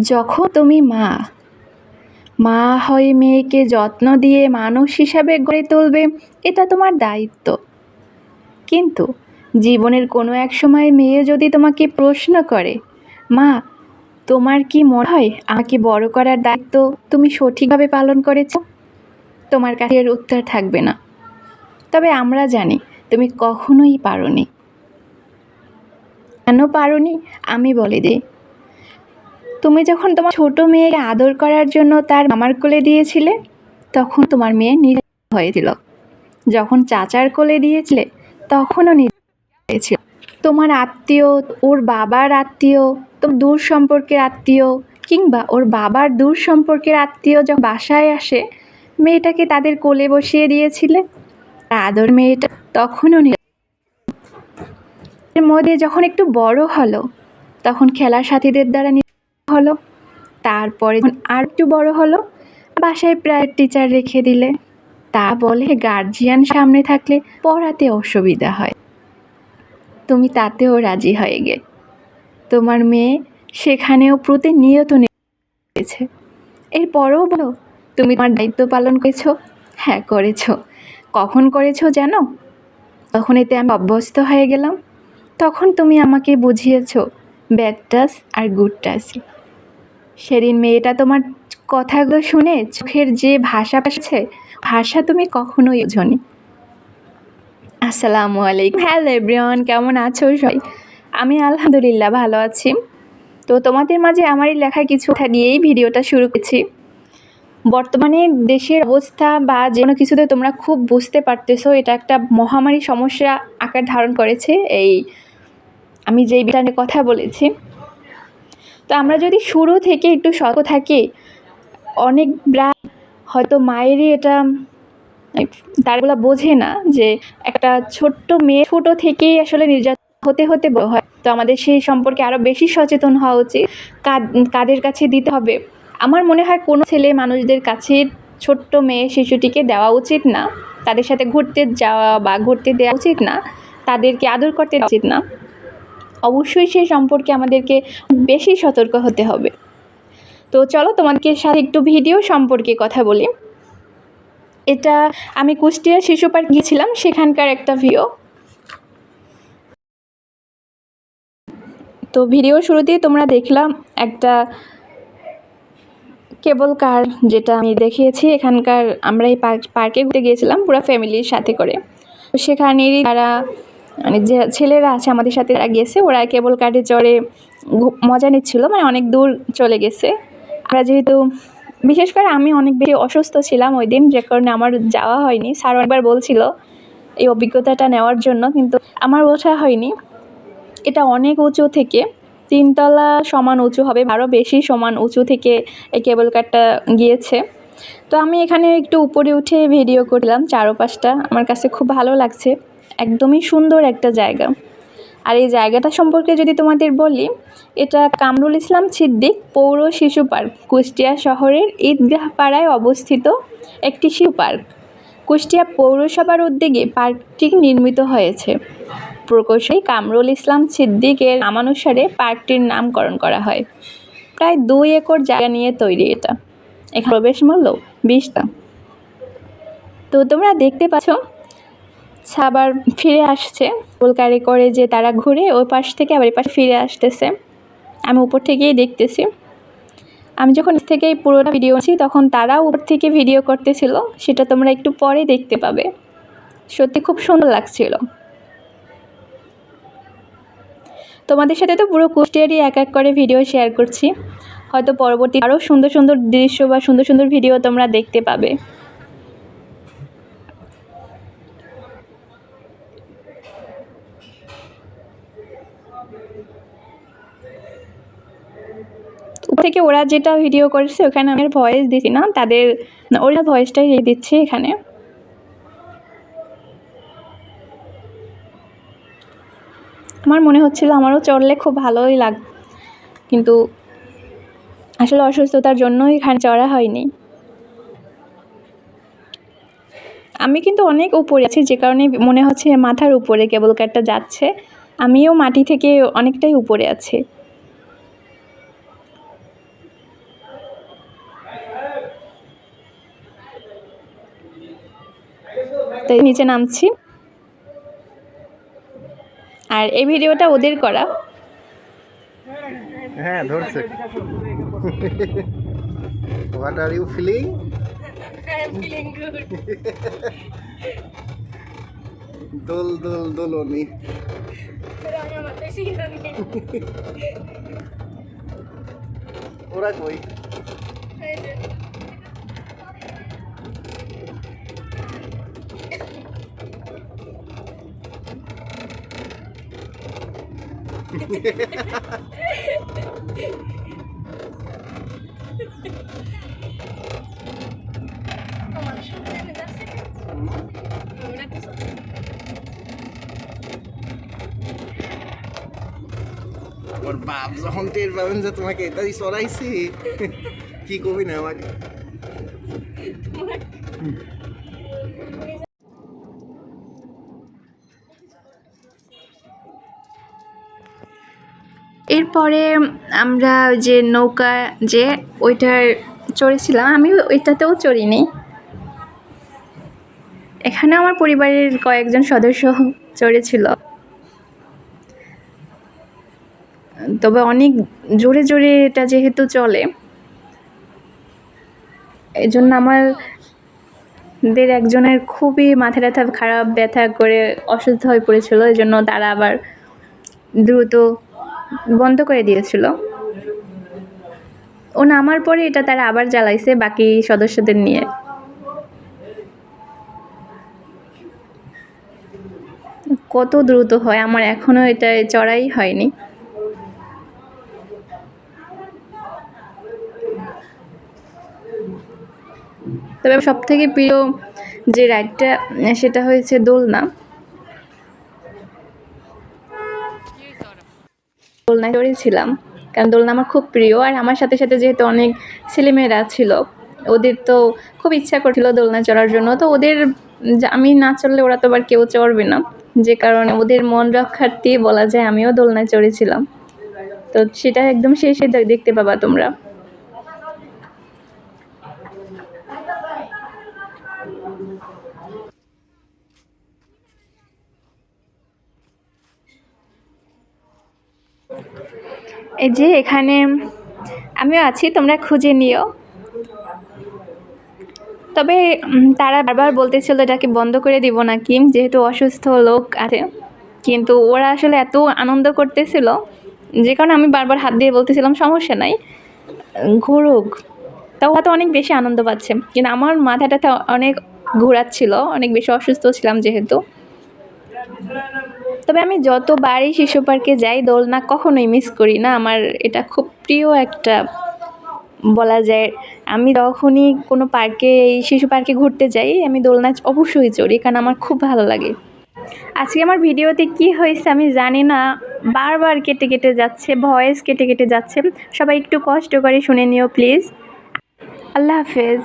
যখন তুমি মা মা হয়ে মেয়েকে যত্ন দিয়ে মানুষ হিসাবে গড়ে তুলবে, এটা তোমার দায়িত্ব। কিন্তু জীবনের কোনো এক সময় মেয়ে যদি তোমাকে প্রশ্ন করে, মা, তোমার কি মনে হয় আমাকে বড় করার দায়িত্ব তুমি সঠিকভাবে পালন করেছ? তোমার কাছে উত্তর থাকবে না। তবে আমরা জানি তুমি কখনোই পারোনি। কেন পারোনি? আমি বলে দিই। তুমি যখন তোমার ছোট মেয়েকে আদর করার জন্য তার মামার কোলে দিয়েছিলে, তখন তোমার মেয়ে নিরাশ হয়েছিল। যখন চাচার কোলে দিয়েছিলে, তখনও নিরাশ হয়েছিল। তোমার আত্মীয়, ওর বাবার আত্মীয় তোর দূর সম্পর্কের আত্মীয়, কিংবা ওর বাবার দূর সম্পর্কের আত্মীয় যখন বাসায় আসে, মেয়েটাকে তাদের কোলে বসিয়ে দিয়েছিলে? আদর মেয়েটা তখনও মধ্যে যখন একটু বড় হলো, তখন খেলার সাথীদের দ্বারা হলো। তারপরে আর একটু বড় হলো, বাসায় প্রায় টিচার রেখে দিলে। তা বলে গার্জিয়ান সামনে থাকলে পড়াতে অসুবিধা হয়। তুমি তাতেও রাজি হয়ে গে। তোমার মেয়ে সেখানেও প্রতিনিয়ত নিয়েছে এরপরেও বলো, তুমি তোমার দায়িত্ব পালন করেছ? হ্যাঁ করেছ। কখন করেছ জানো? তখন এতে আমি অভ্যস্ত হয়ে গেলাম। তখন তুমি আমাকে বুঝিয়েছো ব্যাড টাচ আর গুড টাচ সেদিন মেয়েটা তোমার কথাগুলো শুনে চোখের যে ভাষা পাচ্ছে, ভাষা তুমি কখনোই বোঝনি। আসসালামু আলাইকুম। হ্যালো এভরিওয়ান, কেমন আছো সবাই? আমি আলহামদুলিল্লাহ ভালো আছি। তো তোমাদের মাঝে আমারই লেখা কিছু কথা দিয়েই ভিডিওটা শুরু করছি। বর্তমানে দেশের অবস্থা বা যে কোনো কিছুতে তোমরা খুব বুঝতে পারতেছো, এটা একটা মহামারী সমস্যা আকার ধারণ করেছে। এই আমি যেই নিয়ে কথা বলেছি তো আমরা যদি শুরু থেকে একটু সতর্ক থাকি অনেকরা হয়তো মায়েরই এটা তারগুলো বোঝে না যে একটা ছোট্ট মেয়ে ছোটো থেকেই আসলে নির্যাতন হতে হতে হয়। তো আমাদের সেই সম্পর্কে আরও বেশি সচেতন হওয়া উচিত। কাদ, কাদের কাছে দিতে হবে? আমার মনে হয় কোনো ছেলে মানুষদের কাছে ছোট্ট মেয়ে শিশুটিকে দেওয়া উচিত না। তাদের সাথে ঘুরতে যাওয়া বা ঘুরতে দেওয়া উচিত না। তাদেরকে আদর করতে উচিত না। অবশ্যই সে সম্পর্কে আমাদেরকে বেশি সতর্ক হতে হবে। তো চলো তোমাদের সাথে একটু ভিডিও সম্পর্কে কথা বলি। এটা আমি কুষ্টিয়া শিশু পার্ক গিয়েছিলাম, সেখানকার একটা ভিডিও তো ভিডিও শুরুতেই তোমরা দেখলাম একটা কেবল কার যেটা আমি দেখিয়েছি। এখানকার আমরা এই পার্ক ঘুরতে গিয়েছিলাম, পুরো ফ্যামিলির সাথে করে। সেখানেরই তারা মানে যে ছেলেরা আছে আমাদের সাথে, তারা গেছে, ওরা কেবল কারে চড়ে মজা নিচ্ছিল মানে অনেক দূর চলে গেছে। আমরা যেহেতু, বিশেষ করে আমি অনেক বেশি অসুস্থ ছিলাম ওই দিন, যে কারণে আমার যাওয়া হয়নি। স্যার একবার বলছিল এই অভিজ্ঞতাটা নেওয়ার জন্য, কিন্তু আমার ওঠা হয়নি। এটা অনেক উঁচু থেকে, তিনতলা সমান উঁচু হবে আরও বেশি সমান উঁচু থেকে এই কেবল কারটা গিয়েছে। তো আমি এখানে একটু উপরে উঠে ভিডিও করলাম, চারোপাশটা। আমার কাছে খুব ভালো লাগছে। একদমই সুন্দর একটা জায়গা। আর এই জায়গাটা সম্পর্কে যদি তোমাদের বলি, এটা কামরুল ইসলাম সিদ্দিক পৌর শিশু পার্ক, কুষ্টিয়া শহরের ঈদগাহ পাড়ায় অবস্থিত একটি শিশু পার্ক। কুষ্টিয়া পৌরসভার উদ্যোগে পার্কটি নির্মিত হয়েছে। প্রকৌশলী কামরুল ইসলাম সিদ্দিকের নামানুসারে পার্কটির নামকরণ করা হয়। প্রায় দুই একর জায়গা নিয়ে তৈরি এটা। এখানে প্রবেশ মূল্য বিশটা তো তোমরা দেখতে পাচ্ছ আবার ফিরে আসছে। কলকারে করে যে তারা ঘুরে ওই পাশ থেকে আবার পাশে ফিরে আসতেছে। আমি উপর থেকেই দেখতেছি। আমি যখন থেকে পুরোটা ভিডিও করছি তখন তারাও উপর থেকে ভিডিও করতেছিল। সেটা তোমরা একটু পরে দেখতে পাবে। সত্যি খুব সুন্দর লাগছিল। তোমাদের সাথে তো পুরো কুষ্টিয়ারই এক এক করে ভিডিও শেয়ার করছি। হয়তো পরবর্তী আরও সুন্দর সুন্দর দৃশ্য বা সুন্দর সুন্দর ভিডিও তোমরা দেখতে পাবে। থেকে ওরা যেটা ভিডিও করেছে, ওখানে আমি ভয়েস দিছি না। তাদের, ওরা ভয়েসটাই দিচ্ছি এখানে। আমার মনে হচ্ছিল আমারও চড়লে খুব ভালোই লাগ, কিন্তু আসলে অসুস্থতার জন্য এখানে চড়া হয়নি। আমি কিন্তু অনেক উপরে আছি, যে কারণে মনে হচ্ছে মাথার উপরে কেবল কারটা যাচ্ছে। আমিও মাটি থেকে অনেকটাই উপরে আছি। তো নিচে নামছি। আর এই ভিডিওটা ওদের করা। হ্যাঁ ধরছে। হোয়াট আর ইউ ফিলিং দোল দোল, দোলনি। ওরা কই? ওর বাপ যখন টের পাবেন যে তোমাকে এটাই চড়াইছি কি কবি না আমাকে? এরপরে আমরা যে নৌকা, যে ওইটার চড়েছিলাম, আমি ওইটাতেও চড়িনি। এখানে আমার পরিবারের কয়েকজন সদস্য চড়েছিল। তবে অনেক জোরে জোরে এটা যেহেতু চলে এই জন্য আমার দের একজনের খুবই মাথা ব্যথা, খারাপ ব্যথা করে অসুস্থ হয়ে পড়েছিল এই জন্য তারা আবার দ্রুত বন্ধ করে দিয়েছিল। ও নামার পরে এটা তারা আবার জ্বালাইছে বাকি সদস্যদের নিয়ে। কত দ্রুত হয়, আমার এখনও এটা চড়াই হয়নি। তবে সব থেকে প্রিয় যে রাইডটা সেটা হয়েছে দোলনা। দোলনায় চড়েছিলাম কারণ দোলনা আমার খুব প্রিয় আর আমার সাথে সাথে যেহেতু অনেক ছেলেমেয়েরা ছিল, ওদের তো খুব ইচ্ছা করছিল দোলনা চড়ার জন্য। তো ওদের আমি না চড়লে ওরা তো আবার কেউ চড়বে না। যে কারণে ওদের মন রক্ষার্থে বলা যায় আমিও দোলনায় চড়েছিলাম। তো সেটা একদম শেষে দেখতে পাবা তোমরা। এই যে এখানে আমিও আছি, তোমরা খুঁজে নিও। তবে তারা বারবার বলতেছিল এটাকে বন্ধ করে দিব নাকি, যেহেতু অসুস্থ লোক আছে কিন্তু ওরা আসলে এত আনন্দ করতেছিল, যে কারণে আমি বারবার হাত দিয়ে বলতেছিলাম, সমস্যা নাই, ঘুরুক। তা ওরা তো অনেক বেশি আনন্দ পাচ্ছে, কিন্তু আমার মাথাটাতে অনেক ঘোরাচ্ছিল, অনেক বেশি অসুস্থ ছিলাম যেহেতু। তবে আমি যতবারই শিশু পার্কে যাই, দোলনা কখনোই মিস করি না। আমার এটা খুব প্রিয় একটা বলা যায়। আমি যখনই কোনো পার্কে, এই শিশু পার্কে ঘুরতে যাই, আমি দোলনা অবশ্যই চড়ি কারণ আমার খুব ভালো লাগে। আজকে আমার ভিডিওতে কি হয়েছে আমি জানি না। বারবার কেটে কেটে যাচ্ছে ভয়েস কেটে কেটে যাচ্ছে। সবাই একটু কষ্ট করে শুনে নিও প্লিজ আল্লাহ হাফেজ।